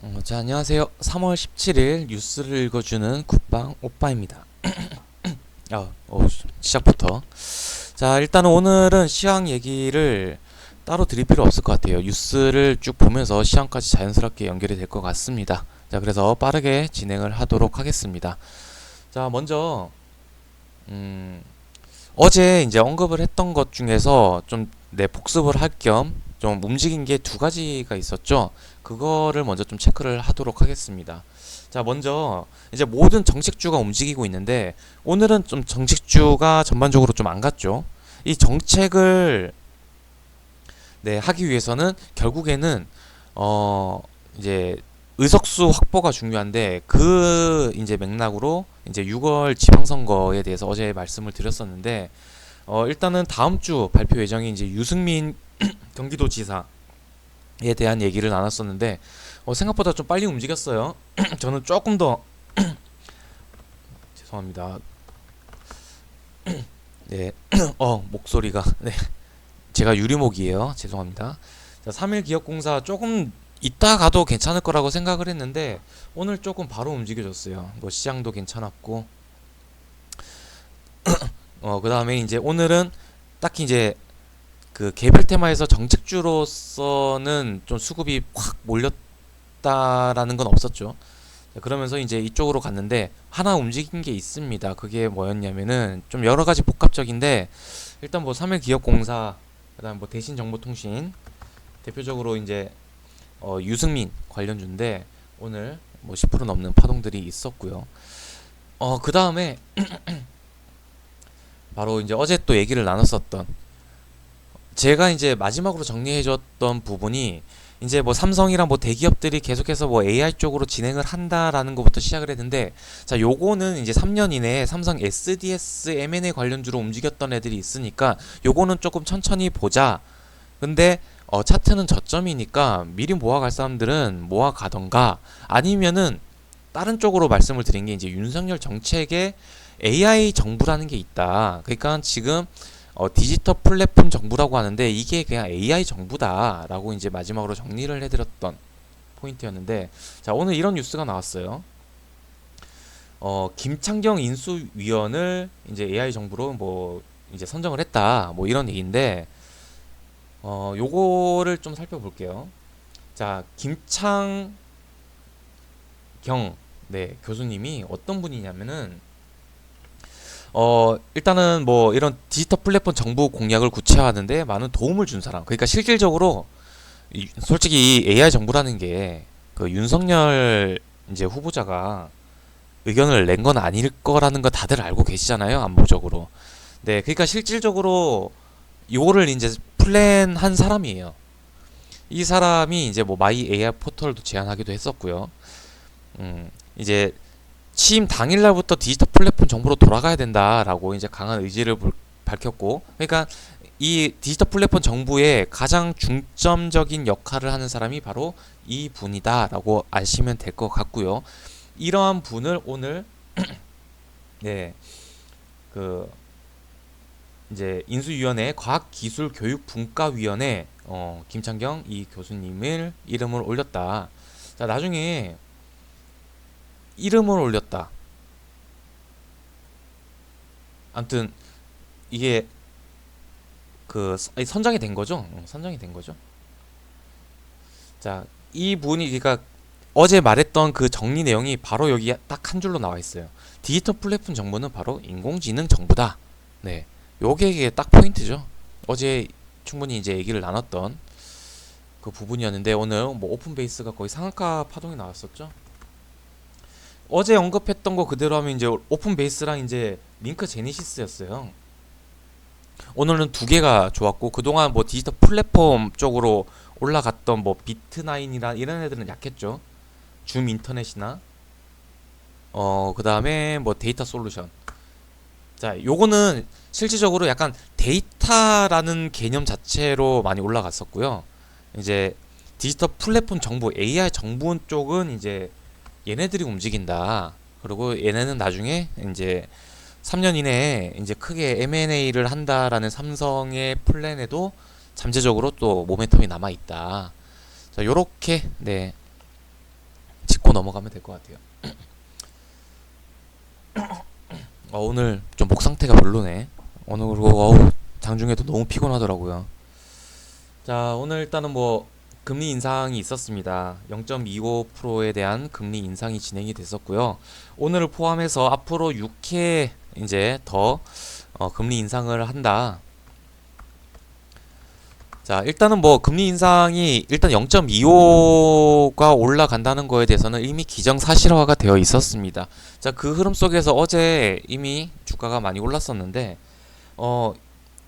어, 자, 안녕하세요. 3월 17일 뉴스를 읽어주는 굿방 오빠입니다. 아, 어, 시작부터. 자, 일단은 오늘은 시황 얘기를 따로 드릴 필요 없을 것 같아요. 뉴스를 쭉 보면서 시황까지 자연스럽게 연결이 될 것 같습니다. 자, 그래서 빠르게 진행을 하도록 하겠습니다. 자, 먼저, 음, 어제 이제 언급을 했던 것 중에서 좀 내 복습을 할 겸 좀 움직인 게 두 가지가 있었죠. 그거를 먼저 좀 체크를 하도록 하겠습니다. 자, 먼저 이제 모든 정책주가 움직이고 있는데 오늘은 좀 정책주가 전반적으로 좀 안 갔죠. 이 정책을 네, 하기 위해서는 결국에는 어 이제 의석수 확보가 중요한데 그 이제 맥락으로 이제 6월 지방선거에 대해서 어제 말씀을 드렸었는데 어 일단은 다음 주 발표 예정인 이제 유승민 경기도지사 에 대한 얘기를 나눴었는데 어, 생각보다 좀 빨리 움직였어요. 저는 조금 더 죄송합니다. 네, 어 목소리가 네 제가 유리목이에요. 죄송합니다. 자, 3일 기업공사 조금 이따 가도 괜찮을 거라고 생각을 했는데 오늘 조금 바로 움직여졌어요. 뭐 시장도 괜찮았고 어 그 다음에 이제 오늘은 딱히 이제 그 개별 테마에서 정책주로서는 좀 수급이 확 몰렸다라는 건 없었죠. 자, 그러면서 이제 이쪽으로 갔는데 하나 움직인 게 있습니다. 그게 뭐였냐면은 좀 여러 가지 복합적인데 일단 뭐 3일 기업공사 그다음 뭐 대신 정보통신 대표적으로 이제 어 유승민 관련주인데 오늘 뭐 10% 넘는 파동들이 있었고요. 어 그다음에 바로 이제 어제 또 얘기를 나눴었던 제가 이제 마지막으로 정리해줬던 부분이 이제 뭐 삼성이랑 뭐 대기업들이 계속해서 뭐 AI 쪽으로 진행을 한다라는 것부터 시작을 했는데 자 요거는 이제 3년 이내에 삼성 SDS M&A 관련주로 움직였던 애들이 있으니까 요거는 조금 천천히 보자. 근데 어 차트는 저점이니까 미리 모아갈 사람들은 모아가던가 아니면은 다른 쪽으로 말씀을 드린 게 이제 윤석열 정책에 AI 정부라는 게 있다. 그러니까 지금 어, 디지털 플랫폼 정부라고 하는데 이게 그냥 AI 정부다라고 이제 마지막으로 정리를 해드렸던 포인트였는데 자 오늘 이런 뉴스가 나왔어요. 어 김창경 인수위원을 이제 AI 정부로 뭐 이제 선정을 했다 뭐 이런 얘기인데 어 요거를 좀 살펴볼게요. 자 김창경 네 교수님이 어떤 분이냐면은 어 일단은 뭐 이런 디지털 플랫폼 정보 공약을 구체화하는데 많은 도움을 준 사람. 그러니까 실질적으로 이- 솔직히 이 AI 정부라는 게 그 윤석열 이제 후보자가 의견을 낸 건 아닐 거라는 거 다들 알고 계시잖아요. 안보적으로. 네, 그러니까 실질적으로 요거를 이제 플랜한 사람이에요. 이 사람이 이제 뭐 마이 AI 포털도 제안하기도 했었고요. 음, 이제 취임 당일날부터 디지털 플랫폼 정보로 돌아가야 된다라고 이제 강한 의지를 불- 밝혔고, 그러니까 이 디지털 플랫폼 정부의 가장 중점적인 역할을 하는 사람이 바로 이 분이다라고 아시면 될 것 같고요. 이러한 분을 오늘 네, 그 이제 인수위원회 과학기술교육분과위원회 어, 김창경 이 교수님을 이름을 올렸다. 자 나중에 이름을 올렸다. 아무튼 이게 그 선정이 된 거죠. 응, 선정이 된 거죠. 자, 이 분이 그러니까 어제 말했던 그 정리 내용이 바로 여기 딱 한 줄로 나와 있어요. 디지털 플랫폼 정보는 바로 인공지능 정보다. 네, 요게 딱 포인트죠. 어제 충분히 이제 얘기를 나눴던 그 부분이었는데 오늘 뭐 오픈 베이스가 거의 상한가 파동이 나왔었죠. 어제 언급했던 거 그대로 하면 이제 오픈 베이스랑 이제 링크 제니시스였어요. 오늘은 두 개가 좋았고 그동안 뭐 디지털 플랫폼 쪽으로 올라갔던 뭐 비트나인이나 이런 애들은 약했죠. 줌 인터넷이나 어 그다음에 뭐 데이터 솔루션. 자, 요거는 실질적으로 약간 데이터라는 개념 자체로 많이 올라갔었고요. 이제 디지털 플랫폼 정보 AI 정보 쪽은 이제 얘네들이 움직인다. 그리고 얘네는 나중에 이제 3년 이내에 이제 크게 M&A를 한다라는 삼성의 플랜에도 잠재적으로 또 모멘텀이 남아 있다. 자, 요렇게 네. 짚고 넘어가면 될 것 같아요. 어, 오늘 좀 목 상태가 별로네. 오늘 그리고 어우 장중에도 너무 피곤하더라고요. 자 오늘 일단은 뭐 금리 인상이 있었습니다. 0.25%에 대한 금리 인상이 진행이 됐었고요. 오늘을 포함해서 앞으로 6회 이제 더 어, 금리 인상을 한다. 자, 일단은 뭐 금리 인상이 일단 0.25가 올라간다는 거에 대해서는 이미 기정 사실화가 되어 있었습니다. 자, 그 흐름 속에서 어제 이미 주가가 많이 올랐었는데 어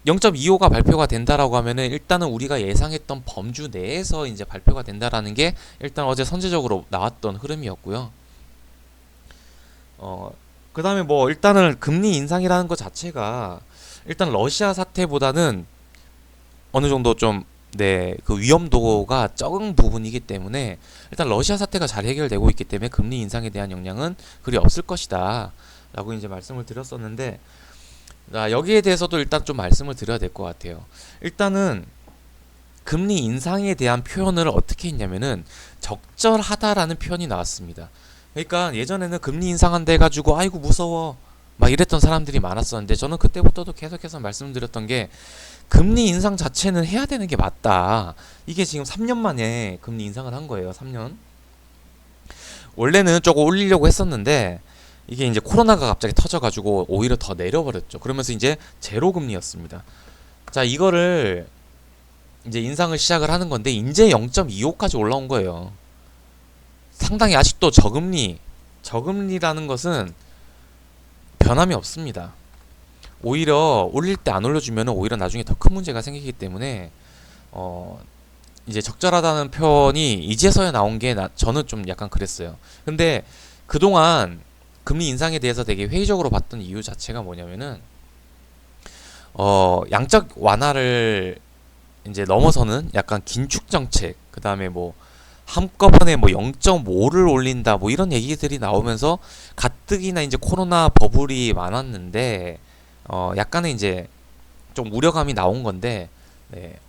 0.25가 발표가 된다라고 하면은 일단은 우리가 예상했던 범주 내에서 이제 발표가 된다라는 게 일단 어제 선제적으로 나왔던 흐름이었고요. 어, 그 다음에 뭐 일단은 금리 인상이라는 것 자체가 일단 러시아 사태보다는 어느 정도 좀 네, 그 위험도가 적은 부분이기 때문에 일단 러시아 사태가 잘 해결되고 있기 때문에 금리 인상에 대한 영향은 그리 없을 것이다. 라고 이제 말씀을 드렸었는데 자, 여기에 대해서도 일단 좀 말씀을 드려야 될 것 같아요. 일단은 금리 인상에 대한 표현을 어떻게 했냐면은 적절하다라는 표현이 나왔습니다. 그러니까 예전에는 금리 인상한다 해가지고 아이고 무서워 막 이랬던 사람들이 많았었는데 저는 그때부터도 계속해서 말씀드렸던 게 금리 인상 자체는 해야 되는 게 맞다. 이게 지금 3년 만에 금리 인상을 한 거예요. 3년. 원래는 조금 올리려고 했었는데 이게 이제 코로나가 갑자기 터져가지고 오히려 더 내려버렸죠. 그러면서 이제 제로 금리였습니다. 자, 이거를 이제 인상을 시작을 하는 건데 이제 0.25까지 올라온 거예요. 상당히 아직도 저금리, 저금리라는 것은 변함이 없습니다. 오히려 올릴 때 안 올려주면 오히려 나중에 더 큰 문제가 생기기 때문에 어 이제 적절하다는 표현이 이제서야 나온 게 나, 저는 좀 약간 그랬어요. 근데 그동안 금리 인상에 대해서 되게 회의적으로 봤던 이유 자체가 뭐냐면은 어 양적 완화를 이제 넘어서는 약간 긴축 정책 그 다음에 뭐 한꺼번에 뭐 0.5를 올린다 뭐 이런 얘기들이 나오면서 가뜩이나 이제 코로나 버블이 많았는데 어 약간의 이제 좀 우려감이 나온 건데 네.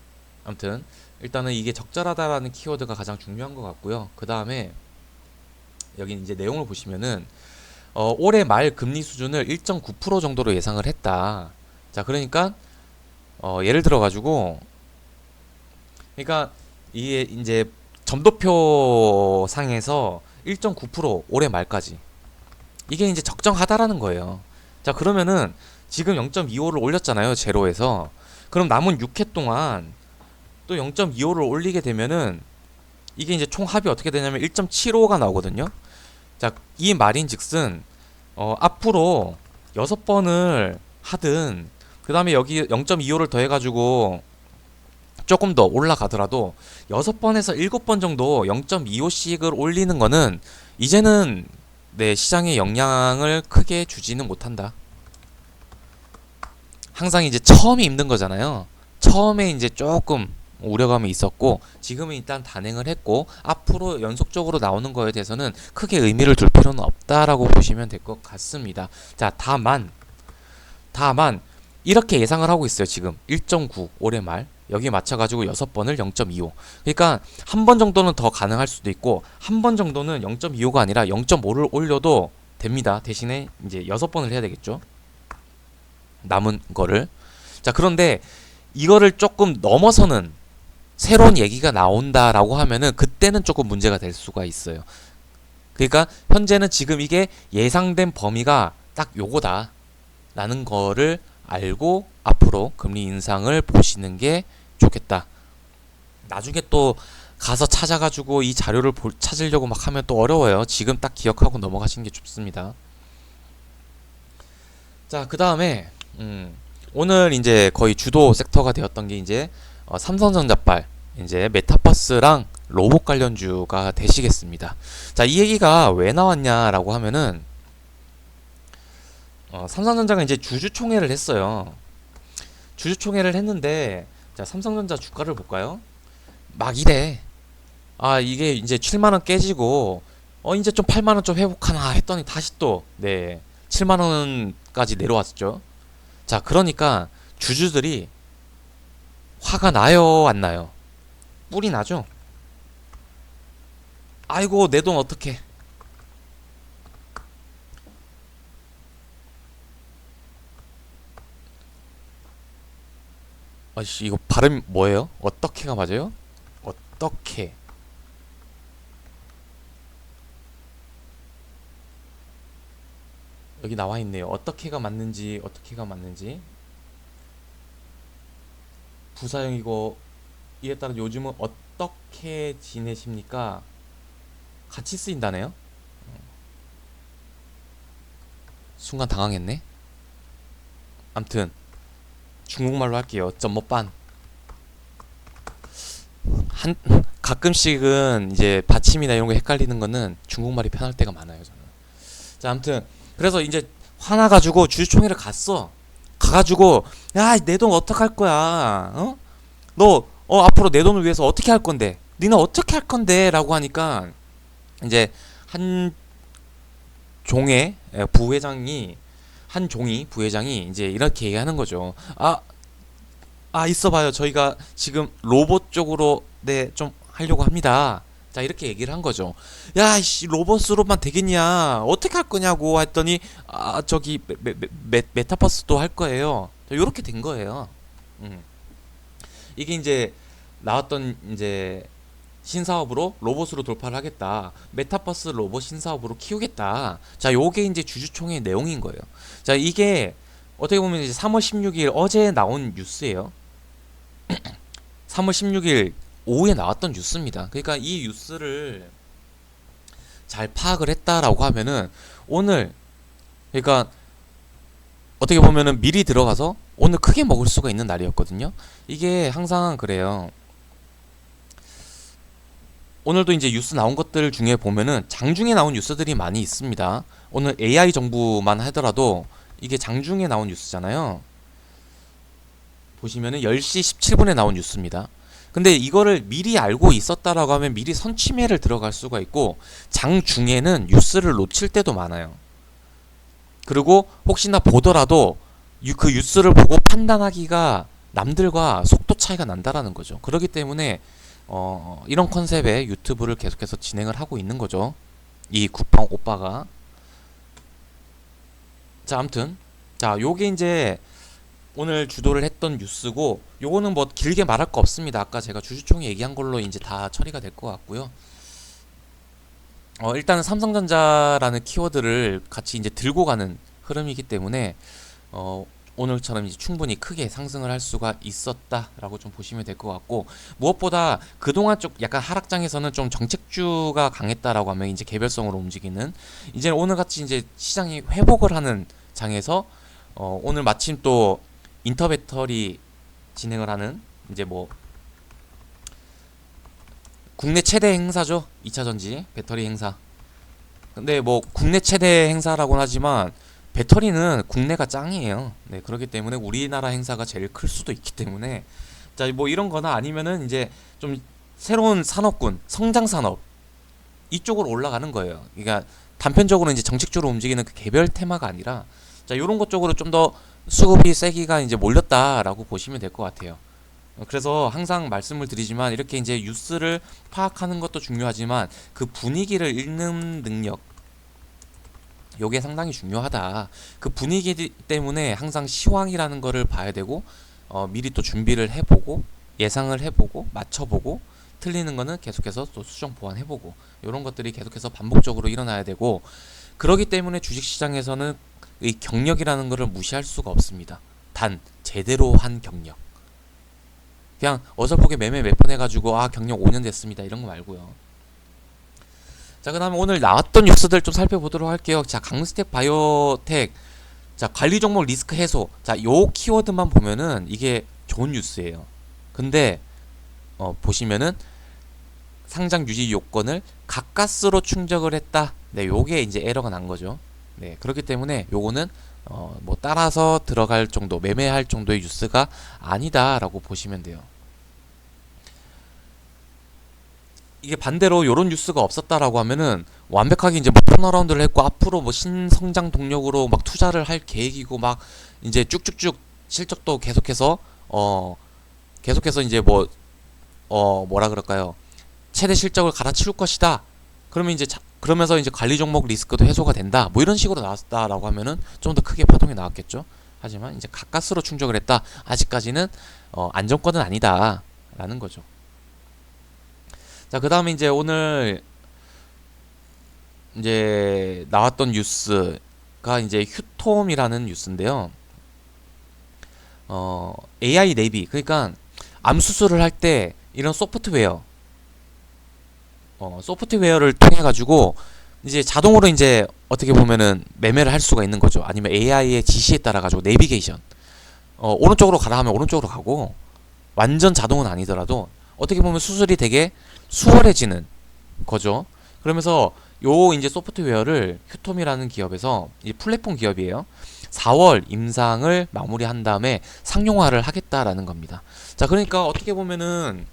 아무튼 일단은 이게 적절하다라는 키워드가 가장 중요한 것 같고요. 그 다음에 여기 이제 내용을 보시면은 어, 올해 말 금리 수준을 1.9% 정도로 예상을 했다. 자, 그러니까 어, 예를 들어 가지고 그러니까 이게 이제 점도표 상에서 1.9% 올해 말까지 이게 이제 적정하다라는 거예요. 자, 그러면은 지금 0.25를 올렸잖아요. 제로에서. 그럼 남은 6회 동안 또 0.25를 올리게 되면은 이게 이제 총 합이 어떻게 되냐면 1.75가 나오거든요. 자, 이 말인즉슨 어, 앞으로 여섯 번을 하든 그 다음에 여기 0.25를 더해가지고 조금 더 올라가더라도 여섯 번에서 일곱 번 정도 0.25씩을 올리는 거는 이제는 내 시장에 영향을 크게 주지는 못한다. 항상 이제 처음이 힘든 거잖아요. 처음에 이제 조금 우려감이 있었고 지금은 일단 단행을 했고 앞으로 연속적으로 나오는 거에 대해서는 크게 의미를 둘 필요는 없다라고 보시면 될 것 같습니다. 자, 다만 다만 이렇게 예상을 하고 있어요. 지금 1.9 올해 말 여기에 맞춰가지고 6번을 0.25 그러니까 한 번 정도는 더 가능할 수도 있고 한 번 정도는 0.25가 아니라 0.5를 올려도 됩니다. 대신에 이제 6번을 해야 되겠죠. 남은 거를 자 그런데 이거를 조금 넘어서는 새로운 얘기가 나온다라고 하면은 그때는 조금 문제가 될 수가 있어요. 그러니까 현재는 지금 이게 예상된 범위가 딱 요거다. 라는 거를 알고 앞으로 금리 인상을 보시는 게 좋겠다. 나중에 또 가서 찾아가지고 이 자료를 볼, 찾으려고 막 하면 또 어려워요. 지금 딱 기억하고 넘어가시는 게 좋습니다. 자, 그 다음에, 음, 오늘 이제 거의 주도 섹터가 되었던 게 이제 어, 삼성전자발 이제 메타버스랑 로봇 관련주가 되시겠습니다. 자, 이 얘기가 왜 나왔냐라고 하면은 어, 삼성전자가 이제 주주총회를 했어요. 주주총회를 했는데 자, 삼성전자 주가를 볼까요? 막 이래. 아, 이게 이제 7만 원 깨지고 어 이제 좀 8만 원 좀 회복하나 했더니 다시 또 네, 7만 원까지 내려왔죠. 자, 그러니까 주주들이 화가 나요, 안 나요? 뿔이 나죠? 아이고, 내 돈 어떻게 아씨, 이거 발음 뭐예요? 어떻게가 맞아요? 어떻게? 여기 나와 있네요. 어떻게가 맞는지, 어떻게가 맞는지. 부사형이고 이에 따라 요즘은 어떻게 지내십니까? 같이 쓰인다네요. 순간 당황했네. 암튼 중국말로 할게요. 점모반. 한 가끔씩은 이제 받침이나 이런 거 헷갈리는 거는 중국말이 편할 때가 많아요, 저는. 자, 아무튼 그래서 이제 화나 가지고 주주총회를 갔어. 가가지고 야, 내 돈 어떡할 거야? 어? 너 어, 앞으로 내 돈을 위해서 어떻게 할 건데? 니는 어떻게 할 건데? 라고 하니까 이제 한 종의 예, 부회장이 한 종이 부회장이 이제 이렇게 얘기하는 거죠. 아, 아 있어봐요. 저희가 지금 로봇 쪽으로 네좀 하려고 합니다. 자 이렇게 얘기를 한 거죠. 야, 씨 로봇으로만 되겠냐? 어떻게 할 거냐고 했더니 아 저기 메, 메, 메, 메타버스도 할 거예요. 이렇게 된 거예요. 음. 이게 이제 나왔던 이제 신사업으로 로봇으로 돌파를 하겠다. 메타버스 로봇 신사업으로 키우겠다. 자, 요게 이제 주주총회 내용인 거예요. 자, 이게 어떻게 보면 이제 3월 16일 어제 나온 뉴스예요. 3월 16일 오후에 나왔던 뉴스입니다. 그러니까 이 뉴스를 잘 파악을 했다라고 하면은 오늘 그러니까 어떻게 보면은 미리 들어가서 오늘 크게 먹을 수가 있는 날이었거든요. 이게 항상 그래요. 오늘도 이제 뉴스 나온 것들 중에 보면은 장중에 나온 뉴스들이 많이 있습니다. 오늘 AI 정부만 하더라도 이게 장중에 나온 뉴스잖아요. 보시면은 10시 17분에 나온 뉴스입니다. 근데 이거를 미리 알고 있었다라고 하면 미리 선취매를 들어갈 수가 있고 장중에는 뉴스를 놓칠 때도 많아요. 그리고 혹시나 보더라도 유- 그 뉴스를 보고 판단하기가 남들과 속도 차이가 난다라는 거죠. 그렇기 때문에 어, 이런 컨셉의 유튜브를 계속해서 진행을 하고 있는 거죠. 이 쿠팡 오빠가. 자, 아무튼 자, 요게 이제 오늘 주도를 했던 뉴스고 요거는 뭐 길게 말할 거 없습니다. 아까 제가 주주총회 얘기한 걸로 이제 다 처리가 될 것 같고요. 어, 일단은 삼성전자라는 키워드를 같이 이제 들고 가는 흐름이기 때문에 어, 오늘처럼 이제 충분히 크게 상승을 할 수가 있었다라고 좀 보시면 될 것 같고 무엇보다 그동안 좀 약간 하락장에서는 좀 정책주가 강했다라고 하면 이제 개별성으로 움직이는 이제 오늘 같이 이제 시장이 회복을 하는 장에서 어, 오늘 마침 또 인터배터리 진행을 하는 이제 뭐 국내 최대 행사죠 2차 전지 배터리 행사 근데 뭐 국내 최대 행사라고는 하지만 배터리는 국내가 짱이에요. 네, 그렇기 때문에 우리나라 행사가 제일 클 수도 있기 때문에 자, 뭐 이런 거나 아니면은 이제 좀 새로운 산업군, 성장 산업 이쪽으로 올라가는 거예요. 그러니까 단편적으로 이제 정책적으로 움직이는 그 개별 테마가 아니라 자, 요런 것 쪽으로 좀 더 수급이 세기가 이제 몰렸다라고 보시면 될 것 같아요. 어, 그래서 항상 말씀을 드리지만 이렇게 이제 뉴스를 파악하는 것도 중요하지만 그 분위기를 읽는 능력 요게 상당히 중요하다. 그 분위기 때문에 항상 시황이라는 거를 봐야 되고 어, 미리 또 준비를 해보고 예상을 해보고 맞춰보고 틀리는 거는 계속해서 또 수정 보완해보고 이런 것들이 계속해서 반복적으로 일어나야 되고 그러기 때문에 주식시장에서는 이 경력이라는 거를 무시할 수가 없습니다. 단 제대로 한 경력. 그냥 어설프게 매매 몇 번 해가지고 아 경력 5년 됐습니다 이런 거 말고요. 자, 그다음에 오늘 나왔던 뉴스들 좀 살펴보도록 할게요. 자, 강스텍 바이오텍. 자, 관리 종목 리스크 해소. 자, 요 키워드만 보면은 이게 좋은 뉴스예요. 근데 어, 보시면은 상장 유지 요건을 가까스로 충족을 했다. 네, 요게 이제 에러가 난 거죠. 네, 그렇기 때문에 요거는 어, 뭐 따라서 들어갈 정도, 매매할 정도의 뉴스가 아니다라고 보시면 돼요. 이게 반대로 요런 뉴스가 없었다라고 하면은 완벽하게 이제 뭐 턴어라운드를 했고 앞으로 뭐 신성장 동력으로 막 투자를 할 계획이고 막 이제 쭉쭉쭉 실적도 계속해서 어 계속해서 이제 뭐 어 뭐라 그럴까요 최대 실적을 갈아치울 것이다 그러면 이제 자, 그러면서 이제 관리 종목 리스크도 해소가 된다 뭐 이런 식으로 나왔다라고 하면은 좀 더 크게 파동이 나왔겠죠 하지만 이제 가까스로 충족을 했다. 아직까지는 어, 안정권은 아니다라는 거죠. 자, 그다음에 이제 오늘 이제 나왔던 뉴스가 이제 휴톰이라는 뉴스인데요. 어, AI 내비 그러니까 암 수술을 할 때 이런 소프트웨어 어, 소프트웨어를 통해 가지고 이제 자동으로 이제 어떻게 보면은 매매를 할 수가 있는 거죠. 아니면 AI의 지시에 따라 가지고 내비게이션 어, 오른쪽으로 가라 하면 오른쪽으로 가고 완전 자동은 아니더라도 어떻게 보면 수술이 되게 수월해지는 거죠. 그러면서 요 이제 소프트웨어를 휴톰이라는 기업에서 이 플랫폼 기업이에요. 4월 임상을 마무리한 다음에 상용화를 하겠다라는 겁니다. 자, 그러니까 어떻게 보면은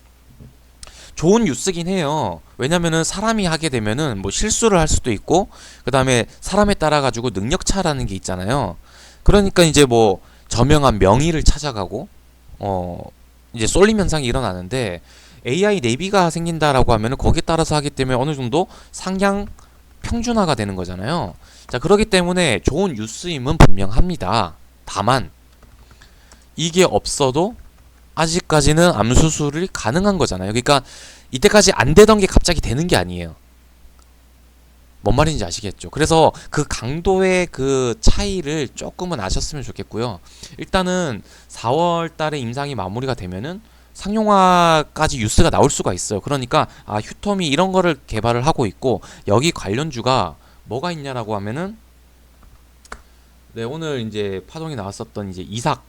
좋은 뉴스긴 해요. 왜냐면은 사람이 하게 되면은 뭐 실수를 할 수도 있고 그다음에 사람에 따라 가지고 능력 차라는 게 있잖아요. 그러니까 이제 뭐 저명한 명의를 찾아가고 어 이제 쏠림 현상이 일어나는데 AI 내비가 생긴다라고 하면은 거기에 따라서 하기 때문에 어느 정도 상향 평준화가 되는 거잖아요. 자, 그렇기 때문에 좋은 뉴스임은 분명합니다. 다만 이게 없어도 아직까지는 암 수술이 가능한 거잖아요. 그러니까 이때까지 안 되던 게 갑자기 되는 게 아니에요. 뭔 말인지 아시겠죠? 그래서 그 강도의 그 차이를 조금은 아셨으면 좋겠고요. 일단은 4월 달에 임상이 마무리가 되면은 상용화까지 뉴스가 나올 수가 있어요. 그러니까 아 휴톰이 이런 거를 개발을 하고 있고 여기 관련주가 뭐가 있냐라고 하면은 네 오늘 이제 파동이 나왔었던 이제 이삭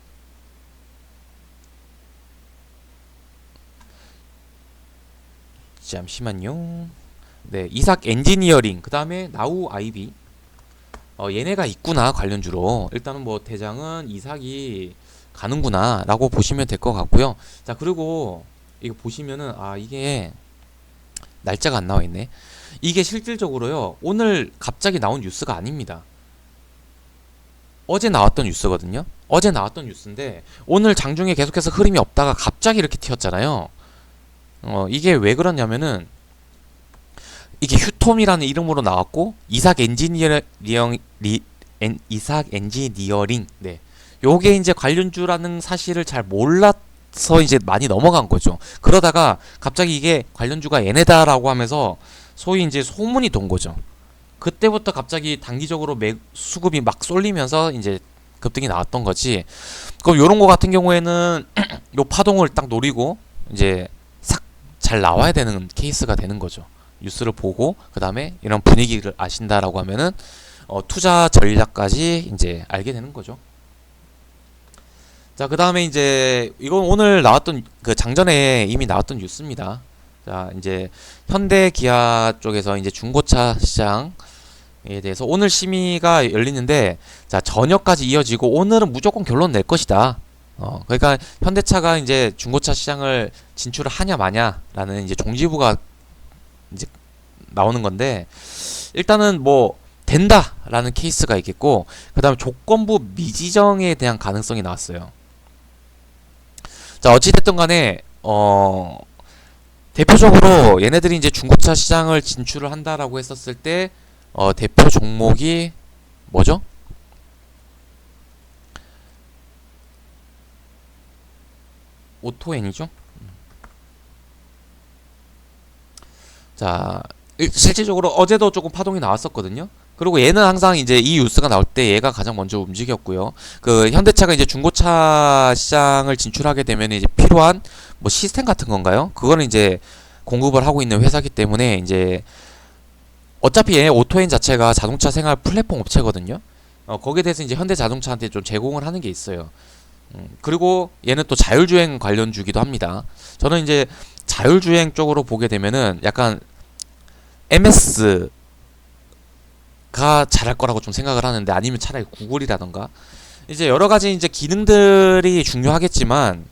잠시만요. 네 이삭 엔지니어링 그 다음에 나우 아이비. 어 얘네가 있구나 관련주로. 일단은 뭐 대장은 이삭이 가는구나 라고 보시면 될 것 같고요. 자 그리고 이거 보시면은 아 이게 날짜가 안 나와 있네. 이게 실질적으로요 오늘 갑자기 나온 뉴스가 아닙니다. 어제 나왔던 뉴스거든요. 어제 나왔던 뉴스인데 오늘 장중에 계속해서 흐름이 없다가 갑자기 이렇게 튀었잖아요 어 이게 왜 그러냐면은 이게 휴톰이라는 이름으로 나왔고 이삭 엔지니어링 리, 엔, 이삭 엔지니어링 네 요게 이제 관련주라는 사실을 잘 몰라서 이제 많이 넘어간 거죠. 그러다가 갑자기 이게 관련주가 얘네다라고 하면서 소위 이제 소문이 돈 거죠. 그때부터 갑자기 단기적으로 매, 수급이 막 쏠리면서 이제 급등이 나왔던 거지. 그럼 요런 거 같은 경우에는 요 파동을 딱 노리고 이제 싹 잘 나와야 되는 케이스가 되는 거죠. 뉴스를 보고 그 다음에 이런 분위기를 아신다라고 하면은 어, 투자 전략까지 이제 알게 되는 거죠. 자, 그 다음에 이제 이건 오늘 나왔던 그 장전에 이미 나왔던 뉴스입니다. 자, 이제 현대 기아 쪽에서 이제 중고차 시장에 대해서 오늘 심의가 열리는데 자, 저녁까지 이어지고 오늘은 무조건 결론 낼 것이다. 어, 그러니까 현대차가 이제 중고차 시장을 진출을 하냐 마냐라는 이제 종지부가 이제 나오는 건데 일단은 뭐 된다라는 케이스가 있겠고 그다음에 조건부 미지정에 대한 가능성이 나왔어요. 자 어찌됐든 간에 어 대표적으로 얘네들이 이제 중고차 시장을 진출을 한다라고 했었을 때 어, 대표 종목이 뭐죠? 오토엔이죠? 자, 일- 실질적으로 어제도 조금 파동이 나왔었거든요. 그리고 얘는 항상 이제 이 뉴스가 나올 때 얘가 가장 먼저 움직였고요. 그 현대차가 이제 중고차 시장을 진출하게 되면 이제 필요한 뭐 시스템 같은 건가요? 그거는 이제 공급을 하고 있는 회사기 때문에 이제 어차피 얘 오토엔 자체가 자동차 생활 플랫폼 업체거든요. 어, 거기에 대해서 이제 현대자동차한테 좀 제공을 하는 게 있어요. 음, 그리고 얘는 또 자율주행 관련주기도 합니다. 저는 이제 자율주행 쪽으로 보게 되면은 약간 MS가 잘할 거라고 좀 생각을 하는데 아니면 차라리 구글이라던가 이제 여러 가지 이제 기능들이 중요하겠지만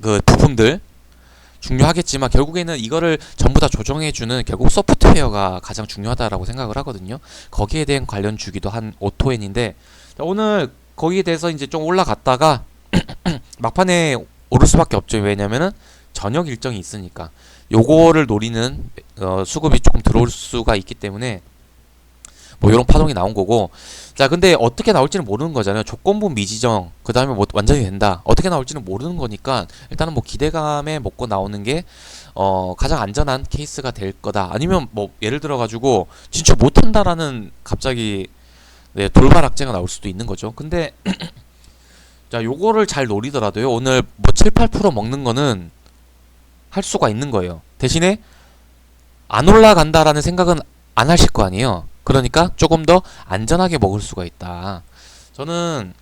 그 부품들 중요하겠지만 결국에는 이거를 전부 다 조정해주는 결국 소프트웨어가 가장 중요하다라고 생각을 하거든요. 거기에 대한 관련 주기도 한 오토엔인데 오늘 거기에 대해서 이제 좀 올라갔다가 막판에 오를 수밖에 없죠. 왜냐면은 저녁 일정이 있으니까. 요거를 노리는 어, 수급이 조금 들어올 수가 있기 때문에 뭐 이런 파동이 나온 거고. 자 근데 어떻게 나올지는 모르는 거잖아요. 조건부 미지정 그 다음에 뭐 완전히 된다. 어떻게 나올지는 모르는 거니까 일단은 뭐 기대감에 먹고 나오는 게 어 가장 안전한 케이스가 될 거다. 아니면 뭐 예를 들어 가지고 진짜 못한다라는 갑자기 네, 돌발 악재가 나올 수도 있는 거죠. 근데 자 요거를 잘 노리더라도요 오늘 뭐 7, 8% 먹는 거는 할 수가 있는 거예요 대신에 안 올라간다라는 생각은 안 하실 거 아니에요. 그러니까 조금 더 안전하게 먹을 수가 있다. 저는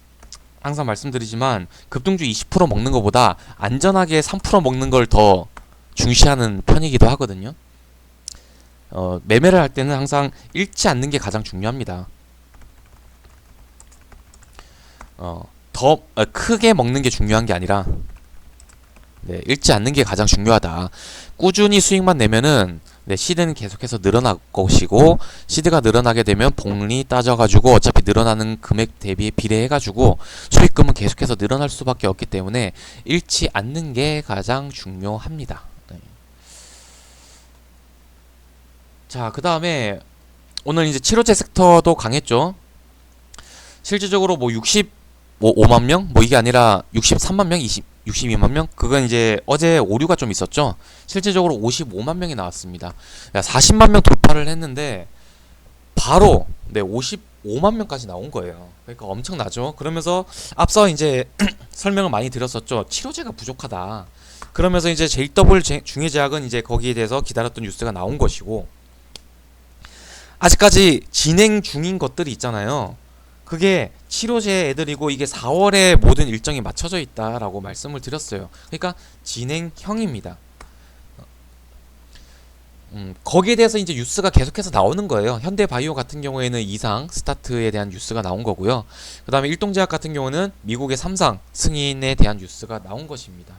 항상 말씀드리지만 급등주 20% 먹는 것보다 안전하게 3% 먹는 걸 더 중시하는 편이기도 하거든요. 어, 매매를 할 때는 항상 잃지 않는 게 가장 중요합니다. 어, 더 어, 크게 먹는 게 중요한 게 아니라 네, 잃지 않는 게 가장 중요하다. 꾸준히 수익만 내면은 네, 시드는 계속해서 늘어날 것이고 시드가 늘어나게 되면 복리 따져가지고 어차피 늘어나는 금액 대비에 비례해가지고 수익금은 계속해서 늘어날 수밖에 없기 때문에 잃지 않는 게 가장 중요합니다. 네. 자, 그 다음에 오늘 이제 치료제 섹터도 강했죠. 실질적으로 뭐 65만 명? 뭐 이게 아니라 63만 명, 20, 62만 명? 그건 이제 어제 오류가 좀 있었죠. 실제적으로 55만 명이 나왔습니다. 40만 명 돌파를 했는데 바로 네 55만 명까지 나온 거예요. 그러니까 엄청나죠. 그러면서 앞서 이제 설명을 많이 드렸었죠. 치료제가 부족하다. 그러면서 이제 JW 중해제약은 이제 거기에 대해서 기다렸던 뉴스가 나온 것이고 아직까지 진행 중인 것들이 있잖아요. 그게 치료제 애들이고 이게 4월에 모든 일정이 맞춰져 있다라고 말씀을 드렸어요. 그러니까 진행형입니다. 음, 거기에 대해서 이제 뉴스가 계속해서 나오는 거예요. 현대바이오 같은 경우에는 이상 스타트에 대한 뉴스가 나온 거고요. 그 다음에 일동제약 같은 경우는 미국의 삼상 승인에 대한 뉴스가 나온 것입니다.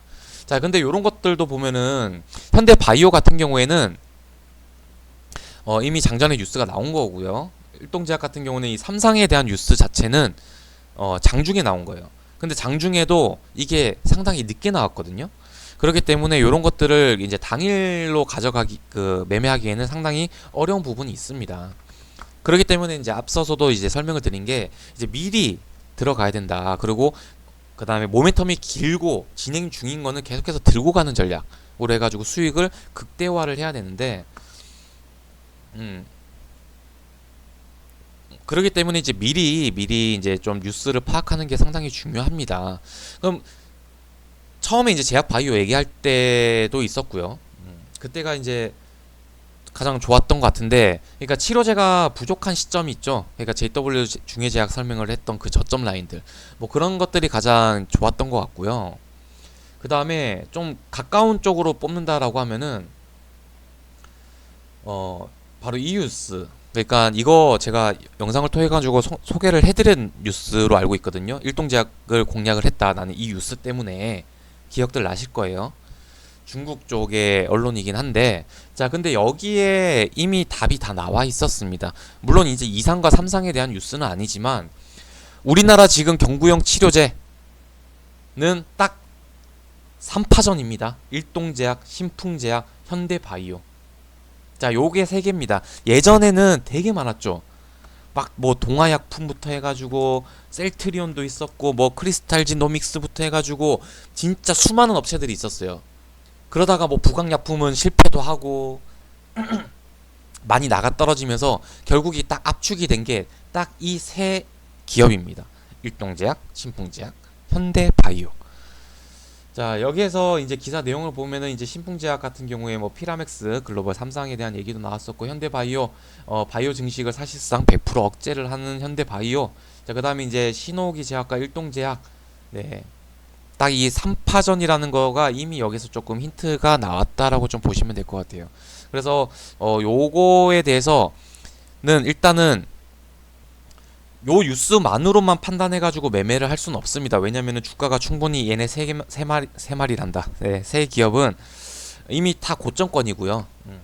자, 근데 이런 것들도 보면은 현대바이오 같은 경우에는 어, 이미 장전에 뉴스가 나온 거고요. 일동제약 같은 경우는 이 삼상에 대한 뉴스 자체는 어, 장중에 나온 거예요. 근데 장중에도 이게 상당히 늦게 나왔거든요. 그렇기 때문에 이런 것들을 이제 당일로 가져가기 그 매매하기에는 상당히 어려운 부분이 있습니다. 그렇기 때문에 이제 앞서서도 이제 설명을 드린 게 이제 미리 들어가야 된다. 그리고 그 다음에 모멘텀이 길고 진행 중인 거는 계속해서 들고 가는 전략으로 해가지고 수익을 극대화를 해야 되는데, 음, 그렇기 때문에 이제 미리 미리 이제 좀 뉴스를 파악하는 게 상당히 중요합니다. 그럼 처음에 이제 제약 바이오 얘기할 때도 있었고요. 음, 그때가 이제 가장 좋았던 것 같은데, 그러니까 치료제가 부족한 시점이 있죠. 그러니까 JW 중해제약 설명을 했던 그 저점 라인들, 뭐 그런 것들이 가장 좋았던 것 같고요. 그 다음에 좀 가까운 쪽으로 뽑는다라고 하면은 어 바로 이유스 그러니까 이거 제가 영상을 통해 가지고 소개를 해드린 뉴스로 알고 있거든요. 일동제약을 공략을 했다. 나는 이 뉴스 때문에 기억들 나실 거예요. 중국 쪽의 언론이긴 한데 자 근데 여기에 이미 답이 다 나와 있었습니다. 물론 이제 2상과 3상에 대한 뉴스는 아니지만 우리나라 지금 경구용 치료제는 딱 3파전입니다. 일동제약, 신풍제약, 현대바이오 자, 요게 세 개입니다. 예전에는 되게 많았죠. 막 뭐 동아약품부터 해가지고 셀트리온도 있었고 뭐 크리스탈지노믹스부터 해가지고 진짜 수많은 업체들이 있었어요. 그러다가 뭐 부강약품은 실패도 하고 많이 나가 떨어지면서 결국이 딱 압축이 된 게 딱 이 세 기업입니다. 일동제약, 신풍제약, 현대바이오. 자 여기에서 이제 기사 내용을 보면은 이제 신풍제약 같은 경우에 뭐 피라맥스 글로벌 삼상에 대한 얘기도 나왔었고 현대바이오 어 바이오 증식을 사실상 100% 억제를 하는 현대바이오. 자 그다음에 이제 신호기 제약과 일동제약. 네 딱 이 3파전이라는 거가 이미 여기서 조금 힌트가 나왔다라고 좀 보시면 될 것 같아요. 그래서 어 요거에 대해서는 일단은 요 뉴스만으로만 판단해가지고 매매를 할 수는 없습니다. 왜냐면은 주가가 충분히 얘네 세, 개, 세 마리 세 마리란다. 네, 세 기업은 이미 다 고점권이고요. 음.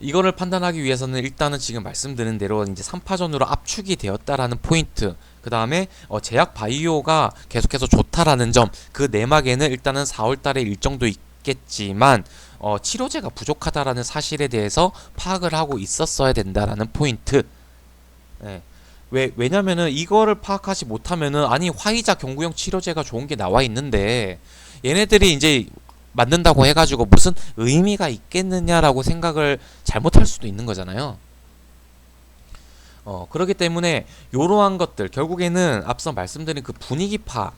이거를 판단하기 위해서는 일단은 지금 말씀드린 대로 이제 3파전으로 압축이 되었다라는 포인트. 그 다음에 어, 제약 바이오가 계속해서 좋다라는 점. 그 내막에는 일단은 4월 달에 일정도 있겠지만 어, 치료제가 부족하다라는 사실에 대해서 파악을 하고 있었어야 된다라는 포인트. 예. 왜 왜냐면은 이거를 파악하지 못하면은 아니 화이자 경구용 치료제가 좋은 게 나와 있는데 얘네들이 이제 만든다고 해가지고 무슨 의미가 있겠느냐라고 생각을 잘못할 수도 있는 거잖아요. 어 그렇기 때문에 이러한 것들 결국에는 앞서 말씀드린 그 분위기 파악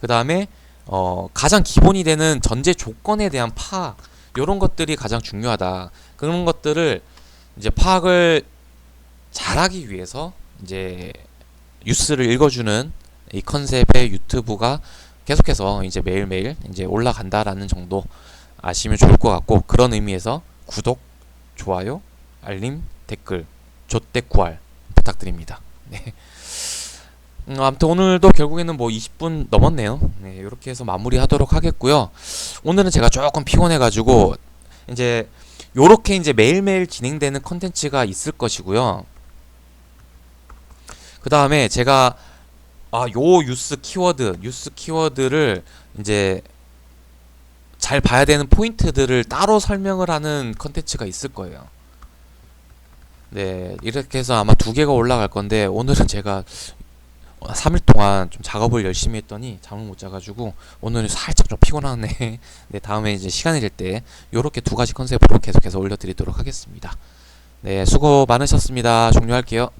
그 다음에 어 가장 기본이 되는 전제 조건에 대한 파악 이런 것들이 가장 중요하다. 그런 것들을 이제 파악을 잘하기 위해서 이제 뉴스를 읽어주는 이 컨셉의 유튜브가 계속해서 이제 매일매일 이제 올라간다라는 정도 아시면 좋을 것 같고 그런 의미에서 구독, 좋아요, 알림, 댓글, 조댓구알 부탁드립니다. 네. 음, 아무튼 오늘도 결국에는 뭐 20분 넘었네요. 네, 이렇게 해서 마무리하도록 하겠고요. 오늘은 제가 조금 피곤해가지고 이제 요렇게 이제 매일매일 진행되는 컨텐츠가 있을 것이고요. 그 다음에 제가 아, 요 뉴스 키워드, 뉴스 키워드를 이제 잘 봐야 되는 포인트들을 따로 설명을 하는 컨텐츠가 있을 거예요. 네, 이렇게 해서 아마 두 개가 올라갈 건데 오늘은 제가 3일 동안 좀 작업을 열심히 했더니 잠을 못 자가지고 오늘은 살짝 좀 피곤하네. 네, 다음에 이제 시간이 될때 요렇게 두 가지 컨셉으로 계속해서 올려드리도록 하겠습니다. 네, 수고 많으셨습니다. 종료할게요.